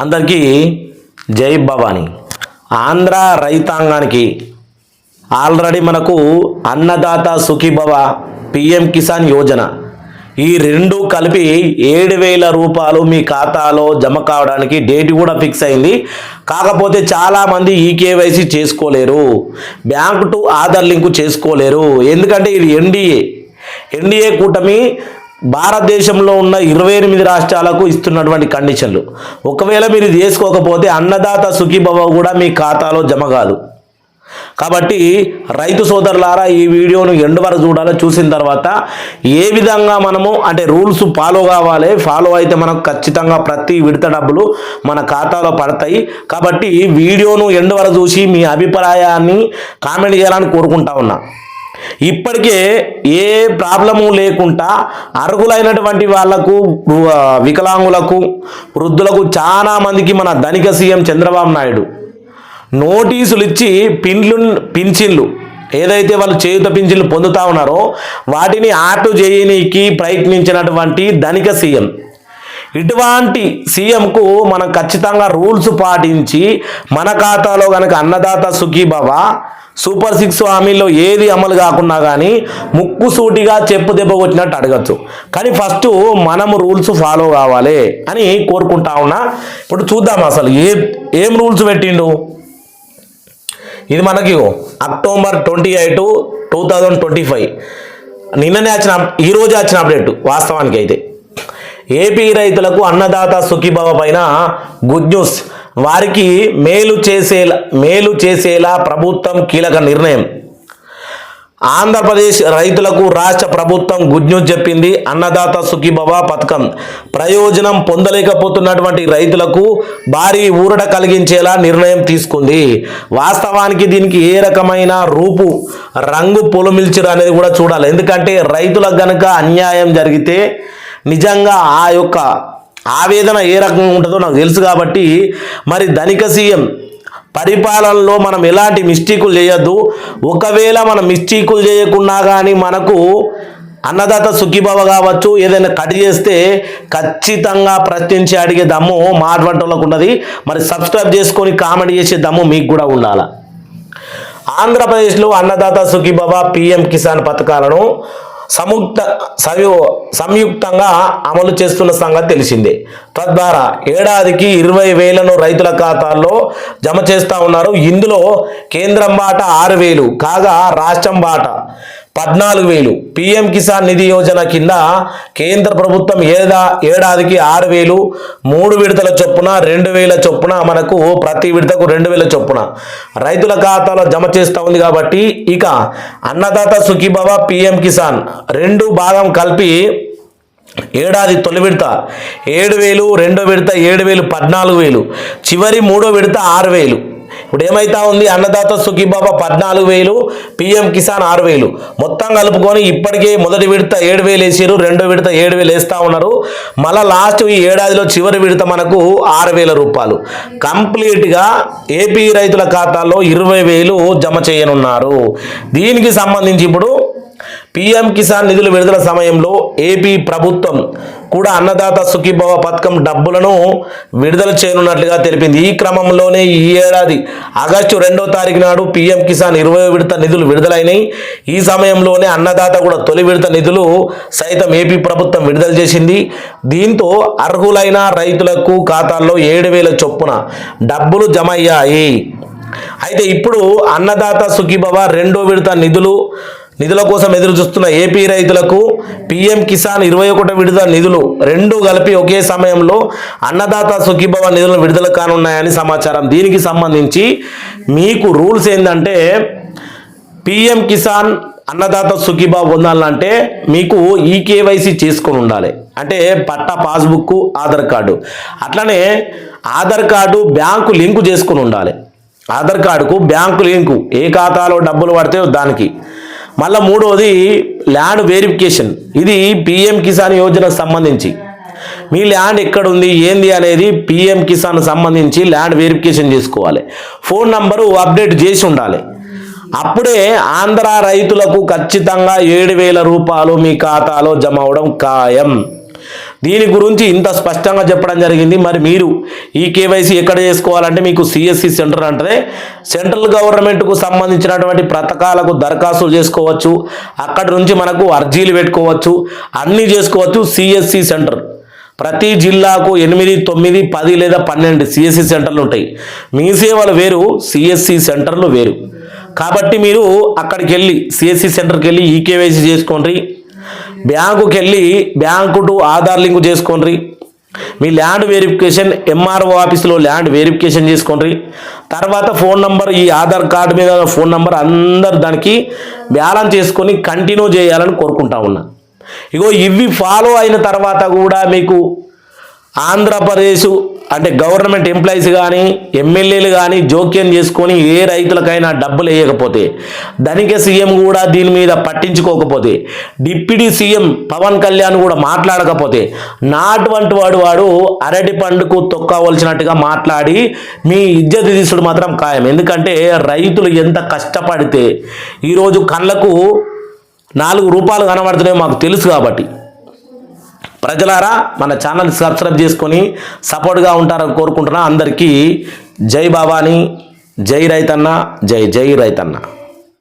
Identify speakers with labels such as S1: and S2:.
S1: అందరికీ జై భవాని. ఆంధ్ర రైతాంగానికి ఆల్రెడీ మనకు అన్నదాత సుఖీభవ పిఎం కిసాన్ యోజన. ఈ రెండు కలిపి ఏడు వేల రూపాయలు మీ ఖాతాలో జమ కావడానికి డేట్ కూడా ఫిక్స్ అయింది. కాకపోతే చాలామంది ఈ కేవైసీ చేసుకోలేరు. బ్యాంక్ టు ఆధార్ లింకు చేసుకోలేరు. ఎందుకంటే ఇది ఎన్డీఏ ఎన్డీఏ కూటమి భారతదేశంలో ఉన్న ఇరవై ఎనిమిది రాష్ట్రాలకు ఇస్తున్నటువంటి కండిషన్లు. ఒకవేళ మీరు ఇది చేసుకోకపోతే అన్నదాత సుఖీభవ కూడా మీ ఖాతాలో జమ కాదు. కాబట్టి రైతు సోదరులారా ఈ వీడియోను ఎండు వరకు చూడాలి. చూసిన తర్వాత ఏ విధంగా మనము అంటే రూల్స్ ఫాలో కావాలి ఫాలో అయితే మనకు ఖచ్చితంగా ప్రతి విడత డబ్బులు మన ఖాతాలో పడతాయి. కాబట్టి వీడియోను ఎండు వరకు చూసి మీ అభిప్రాయాన్ని కామెంట్ చేయాలని కోరుకుంటా ఉన్నా. ఇప్పటికే ఏ ప్రాబ్లము లేకుండా అర్హులైనటువంటి వాళ్ళకు వికలాంగులకు వృద్ధులకు చాలా మందికి మన ధనిక సీఎం చంద్రబాబు నాయుడు. నోటీసులు ఇచ్చి పిండ్లు పింఛన్లు ఏదైతే వాళ్ళు చేయుత పింఛన్లు పొందుతా ఉన్నారో వాటిని ఆటు చేయనీకి ప్రయత్నించినటువంటి ధనిక సీఎం. ఇటువంటి సీఎంకు మనం ఖచ్చితంగా రూల్స్ పాటించి మన ఖాతాలో కనుక అన్నదాత సుఖీభవ సూపర్ సిక్స్ హామీల్లో ఏది అమలు కాకున్నా కానీ ముక్కుసూటిగా చెప్పు దెబ్బ కొట్టినట్టు అడగచ్చు కానీ ఫస్ట్ మనము రూల్స్ ఫాలో కావాలి అని కోరుకుంటా ఉన్నా. ఇప్పుడు చూద్దాం అసలు ఏ ఏం రూల్స్ పెట్టిండు? ఇది మనకి October twenty eight two thousand twenty five. నిన్ననే వచ్చిన ఈ రోజు వచ్చిన అప్డేట్ వాస్తవానికి అయితే ఏపీ రైతులకు అన్నదాత సుఖీభావ పైన గుడ్ న్యూస్. వారికి మేలు చేసేలా మేలు చేసేలా ప్రభుత్వం కీలక నిర్ణయం. ఆంధ్రప్రదేశ్ రైతులకు రాష్ట్ర ప్రభుత్వం గుడ్ న్యూస్ చెప్పింది. అన్నదాత సుఖీభవ పథకం. ప్రయోజనం పొందలేకపోతున్నటువంటి రైతులకు భారీ ఊరట కలిగించేలా నిర్ణయం తీసుకుంది. వాస్తవానికి దీనికి ఏ రకమైన రూపు రంగు పొలమిల్చురు అనేది కూడా చూడాలి. ఎందుకంటే రైతులకు గనక అన్యాయం జరిగితే నిజంగా ఆ యొక్క ఆవేదన ఏ రకంగా ఉంటుందో నాకు తెలుసు కాబట్టి మరి ధనిక సీఎం పరిపాలనలో మనం ఎలాంటి మిస్టేకులు చేయొద్దు. ఒకవేళ మనం మిస్టేకులు చేయకుండా కానీ మనకు అన్నదాత సుఖీభవ కావచ్చు ఏదైనా కట్ చేస్తే ఖచ్చితంగా ప్రశ్నించి అడిగే దమ్ము మా అటువంటి ఉన్నది. మరి సబ్స్క్రైబ్ చేసుకొని కామెంట్ చేసే దమ్ము మీకు కూడా ఉండాలి? ఆంధ్రప్రదేశ్లో అన్నదాత సుఖీభవ పిఎం కిసాన్ పథకాలను సముక్త సంయుక్తంగా అమలు చేస్తున్న సంగతి తెలిసిందే. తద్వారా ఏడాదికి ఇరవై వేలను రైతుల ఖాతాల్లో జమ చేస్తూ ఉన్నారు. ఇందులో కేంద్రం బాట ఆరు వేలు కాగా రాష్ట్రం బాట పద్నాలుగు వేలు. పిఎం కిసాన్ నిధి యోజన కింద కేంద్ర ప్రభుత్వం ఏదా ఏడాదికి ఆరు వేలు మూడు విడతల చొప్పున రెండు వేల చొప్పున మనకు ప్రతి విడతకు రెండు వేల చొప్పున. రైతుల ఖాతాలో జమ చేస్తూ ఉంది కాబట్టి ఇక అన్నదాత సుఖీభవ పిఎం కిసాన్ రెండు భాగం కలిపి ఏడాది తొలి విడత ఏడు వేలు రెండో విడత ఏడు వేలు పద్నాలుగు వేలు. చివరి మూడో విడత ఆరు వేలు. ఇప్పుడు ఏమైతా ఉంది? అన్నదాత సుఖీబాబా పద్నాలుగు వేలు పిఎం కిసాన్ ఆరు వేలు. మొత్తం కలుపుకొని ఇప్పటికే మొదటి విడత ఏడు వేలు వేసారు రెండో విడత ఏడు వేలు వేస్తూ ఉన్నారు. మళ్ళీ లాస్ట్ ఈ ఏడాదిలో చివరి విడత మనకు ఆరు వేల రూపాయలు. కంప్లీట్గా ఏపీ రైతుల ఖాతాల్లో ఇరవై వేలు జమ చేయనున్నారు. దీనికి సంబంధించి ఇప్పుడు పిఎం కిసాన్ నిధులు విడుదల సమయంలో ఏపీ ప్రభుత్వం కూడా అన్నదాత సుఖీభవ పథకం డబ్బులను విడుదల చేయనున్నట్లుగా తెలిపింది. ఈ క్రమంలోనే ఈ ఏడాది ఆగస్టు రెండో తారీఖు నాడు పిఎం కిసాన్ ఇరవై విడత నిధులు విడుదలైనాయి. ఈ సమయంలోనే అన్నదాత కూడా తొలి విడత నిధులు సైతం ఏపీ ప్రభుత్వం విడుదల చేసింది. దీంతో అర్హులైన రైతులకు ఖాతాల్లో ఏడు వేల చొప్పున డబ్బులు జమ అయ్యాయి. అయితే ఇప్పుడు అన్నదాత సుఖీభవ రెండో విడత నిధులు నిధుల కోసం ఎదురు చూస్తున్న ఏపీ రైతులకు పిఎం కిసాన్ ఇరవై ఒకటి విడుదల నిధులు రెండు కలిపి ఒకే సమయంలో అన్నదాత సుఖీభవ నిధులు విడుదల కానున్నాయని సమాచారం. దీనికి సంబంధించి మీకు రూల్స్ ఏంటంటే పిఎం కిసాన్ అన్నదాత సుఖీభావ పొందాలంటే మీకు ఈ కేవైసీ చేసుకొని ఉండాలి. అంటే పట్టా పాస్బుక్ ఆధార్ కార్డు. అట్లనే ఆధార్ కార్డు బ్యాంకు లింకు చేసుకొని ఉండాలి. ఆధార్ కార్డుకు బ్యాంకు లింకు ఏ ఖాతాలో డబ్బులు పడితే దానికి. మళ్ళీ మూడవది ల్యాండ్ వెరిఫికేషన్. ఇది పిఎం కిసాన్ యోజనకు సంబంధించి. మీ ల్యాండ్ ఎక్కడ ఉంది ఏంది అనేది పిఎం కిసాన్ సంబంధించి ల్యాండ్ వెరిఫికేషన్ చేసుకోవాలి. ఫోన్ నంబరు అప్డేట్ చేసి ఉండాలి. అప్పుడే ఆంధ్ర రైతులకు ఖచ్చితంగా ఏడు వేల రూపాయలు మీ ఖాతాలో జమ అవడం ఖాయం. దీని గురించి ఇంత స్పష్టంగా చెప్పడం జరిగింది. మరి మీరు ఈ కేవైసీ ఎక్కడ చేసుకోవాలంటే మీకు సిఎస్సి సెంటర్ అంటే సెంట్రల్ గవర్నమెంట్కు సంబంధించినటువంటి పథకాలకు దరఖాస్తులు చేసుకోవచ్చు. అక్కడి నుంచి మనకు అర్జీలు పెట్టుకోవచ్చు. అన్నీ చేసుకోవచ్చు సిఎస్సి సెంటర్. ప్రతి జిల్లాకు ఎనిమిది తొమ్మిది పది లేదా పన్నెండు సిఎస్సి సెంటర్లు ఉంటాయి. మీ సేవలు వేరు సిఎస్సి సెంటర్లు వేరు. కాబట్టి మీరు అక్కడికి వెళ్ళి సిఎస్సి సెంటర్కి వెళ్ళి ఈకేవైసీ చేసుకోండి. బ్యాంకుకి వెళ్ళి బ్యాంకు టు ఆధార్ లింక్ చేసుకోండి మీ ల్యాండ్ వెరిఫికేషన్ ఎంఆర్ఓ ఆఫీస్లో ల్యాండ్ వెరిఫికేషన్ చేసుకోండి తర్వాత ఫోన్ నంబర్ ఈ ఆధార్ కార్డు మీద ఫోన్ నంబర్ అందరు దానికి బ్యాలెన్స్ చేసుకొని కంటిన్యూ చేయాలని కోరుకుంటా ఉన్నా. ఇగో ఇవి ఫాలో అయిన తర్వాత కూడా మీకు ఆంధ్రప్రదేశ్ అంటే గవర్నమెంట్ ఎంప్లాయీస్ కానీ ఎమ్మెల్యేలు కానీ జోక్యం చేసుకొని ఏ రైతులకైనా డబ్బులు వేయకపోతే ధనిక సీఎం కూడా దీని మీద పట్టించుకోకపోతే డిప్యూటీ సీఎం పవన్ కళ్యాణ్ కూడా మాట్లాడకపోతే నాటువంటి వాడు వాడు అరటి పండుకు తొక్కవలసినట్టుగా మాట్లాడి మీ ఇజ్జత్ తీసుడు మాత్రం ఖాయం. ఎందుకంటే రైతులు ఎంత కష్టపడితే ఈరోజు కళ్ళకు నాలుగు రూపాయలు కనబడుతున్నాయో మాకు తెలుసు కాబట్టి. ప్రజలారా మన ఛానల్ సబ్స్క్రైబ్ చేసుకొని సపోర్ట్గా ఉంటారని కోరుకుంటున్నా అందరికీ జై బాబాని జై రైతన్న జై జై రైతన్న.